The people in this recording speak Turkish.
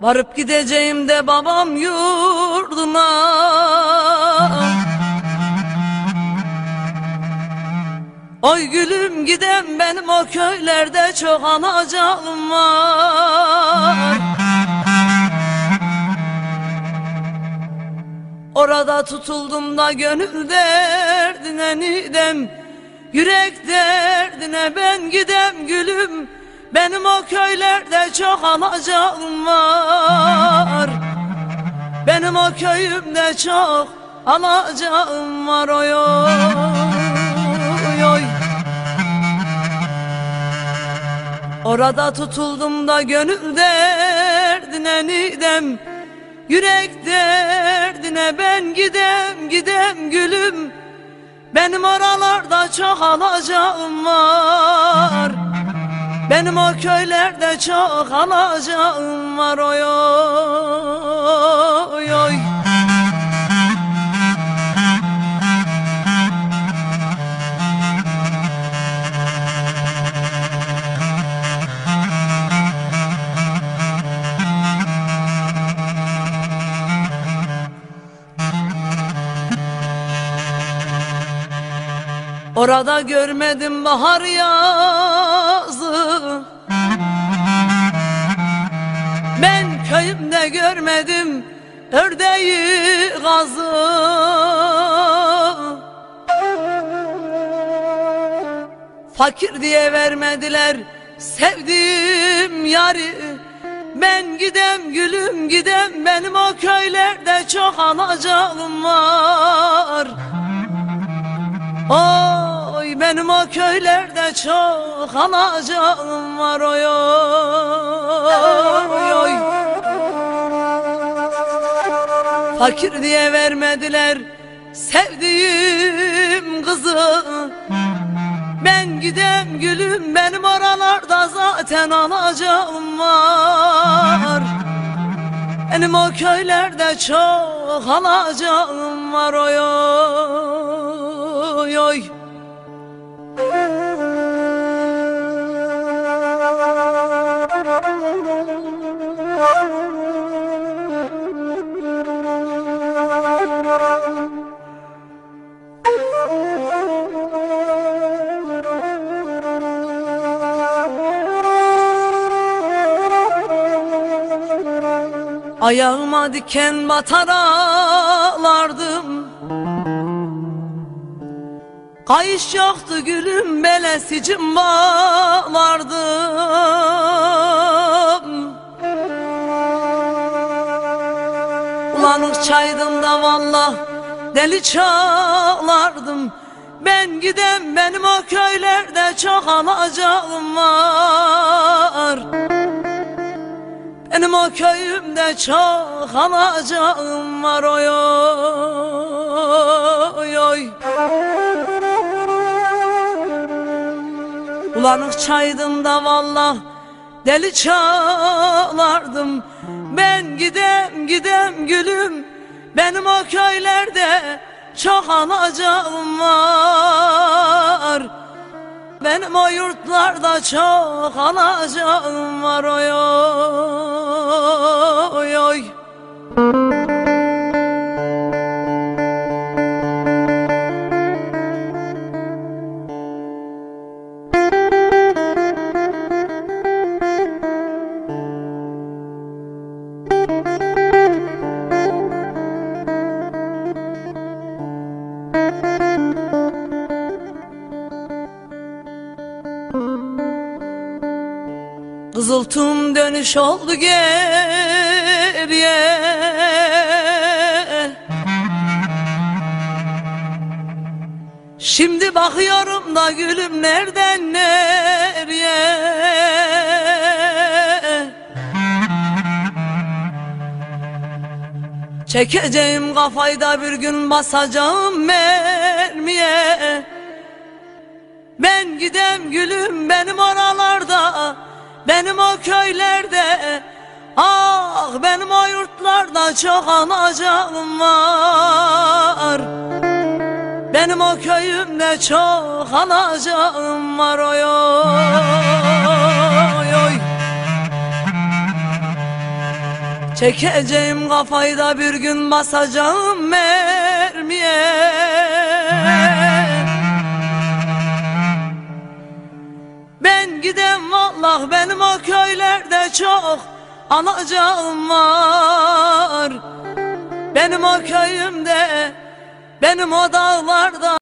Varıp gideceğim de babam yurduna Oy gülüm gidem benim o köylerde çok alacağım var. Orada tutuldum da gönül derdine nidem Yürek derdine ben gidem gülüm Benim o köylerde çok alacağım var. Benim o köyümde çok alacağım var oy oy oy. Orada tutuldum da gönül derdine nidem Yürek derdine ben gidem gidem gülüm. Benim oralarda çok alacağım var Benim o köylerde çok alacağım var oy oy oy. Orada görmedim bahar yazı görmedim ördeği gazı. Fakir diye vermediler sevdiğim yarı Ben gidem gülüm gidem benim o köylerde çok alacağım var. Oy benim o köylerde çok alacağım var oy oy oy Fakir diye vermediler sevdiğim kızı. Ben gidem gülüm benim oralarda zaten alacağım var. Benim o köylerde çok alacağım var oy oy oy Ayağıma diken batar ağlardım. Kayış yoktu gülüm belesicim bağlardım. Ulanık çaydım da vallah deli çağlardım. Ben gidem benim o köylerde çok alacağım var benim o köyümde çok alacağım var oy oy oy. Ulanık çaydım da vallah deli çalardım Ben gidem gidem gülüm. Benim o köylerde çok alacağım var benim o yurtlarda çok alacağım var oy oy oy Kızıltım dönüş oldu geriye. Şimdi bakıyorum da gülüm nereden nereye. Çekeceğim kafayı da bir gün basacağım mermiye. Ben gidem gülüm benim oralarda Benim o köylerde Ah benim o yurtlarda çok anacağım var. Benim o köyümde çok anacağım var oy oy oy. Çekeceğim kafayı da bir gün basacağım mermiye gidem vallah benim o köylerde çok anacağım var. Benim o köyümde benim o dağlarda